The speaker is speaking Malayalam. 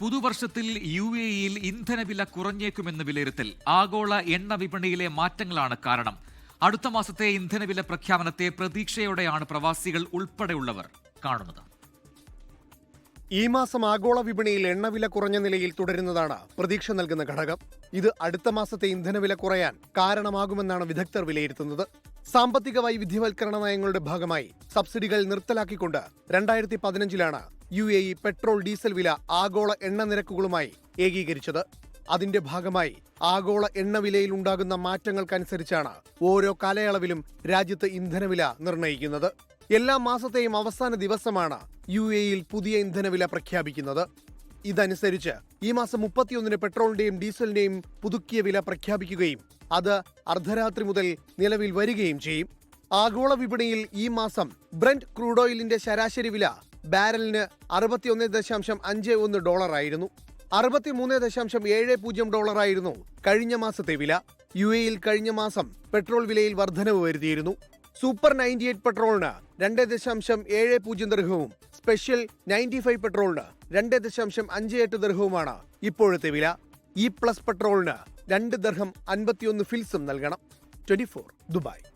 പുതുവർഷത്തിൽ യു എ ഇയിൽ ഇന്ധനവില കുറഞ്ഞേക്കുമെന്ന് വിലയിരുത്തൽ ആഗോള എണ്ണ വിപണിയിലെ മാറ്റങ്ങളാണ് കാരണം. അടുത്ത മാസത്തെ ഇന്ധനവില പ്രഖ്യാപനത്തെ പ്രതീക്ഷയോടെയാണ് പ്രവാസികൾ ഉൾപ്പെടെയുള്ളവർ കാണുന്നത്. ഈ മാസം ആഗോള വിപണിയിൽ എണ്ണവില കുറഞ്ഞ നിലയിൽ തുടരുന്നതാണ് പ്രതീക്ഷ നൽകുന്ന ഘടകം. ഇത് അടുത്ത മാസത്തെ ഇന്ധനവില കുറയാൻ കാരണമാകുമെന്നാണ് വിദഗ്ധർ വിലയിരുത്തുന്നത്. സാമ്പത്തിക വൈവിധ്യവൽക്കരണ നയങ്ങളുടെ ഭാഗമായി സബ്സിഡികൾ നിർത്തലാക്കിക്കൊണ്ട് രണ്ടായിരത്തി പതിനഞ്ചിലാണ് U A E petrol diesel വില ആഗോള എണ്ണ നിരക്കുകളുമായി ഏകീകരിച്ചത്. അതിന്റെ ഭാഗമായി ആഗോള എണ്ണവിലയിൽ ഉണ്ടാകുന്ന മാറ്റങ്ങൾക്കനുസരിച്ചാണ് ഓരോ കാലയളവിലും രാജ്യത്ത് ഇന്ധനവില നിർണയിക്കുന്നത്. എല്ലാ മാസത്തെയും അവസാന ദിവസമാണ് യു എയിൽ പുതിയ ഇന്ധനവില പ്രഖ്യാപിക്കുന്നത്. ഇതനുസരിച്ച് ഈ മാസം മുപ്പത്തിയൊന്നിന് പെട്രോളിന്റെയും ഡീസലിന്റെയും പുതുക്കിയ വില പ്രഖ്യാപിക്കുകയും അത് അർദ്ധരാത്രി മുതൽ നിലവിൽ വരികയും ചെയ്യും. ആഗോള വിപണിയിൽ ഈ മാസം ബ്രന്റ് ക്രൂഡ് ഓയിലിന്റെ ശരാശരി വില ബാരലിന് അറുപത്തിയൊന്ന് ദശാംശം അഞ്ച് ഒന്ന് ഡോളറായിരുന്നു അറുപത്തിമൂന്ന് ദശാംശം ഏഴ് പൂജ്യം ഡോളറായിരുന്നു കഴിഞ്ഞ മാസത്തെ വില. യു എയിൽ കഴിഞ്ഞ മാസം പെട്രോൾ വിലയിൽ വർധനവ് വരുത്തിയിരുന്നു. സൂപ്പർ നയന്റി എയ്റ്റ് പെട്രോളിന് രണ്ട് ദശാംശം ഏഴ് പൂജ്യം ദർഹവും സ്പെഷ്യൽ നയന്റി ഫൈവ് പെട്രോളിന് രണ്ട് ദശാംശം അഞ്ച് എട്ട് ദർഹവുമാണ് ഇപ്പോഴത്തെ വില. ഇ പ്ലസ് പെട്രോളിന് രണ്ട് ദർഹം അൻപത്തിയൊന്ന് ഫിൽസും നൽകണം. Twenty four Dubai.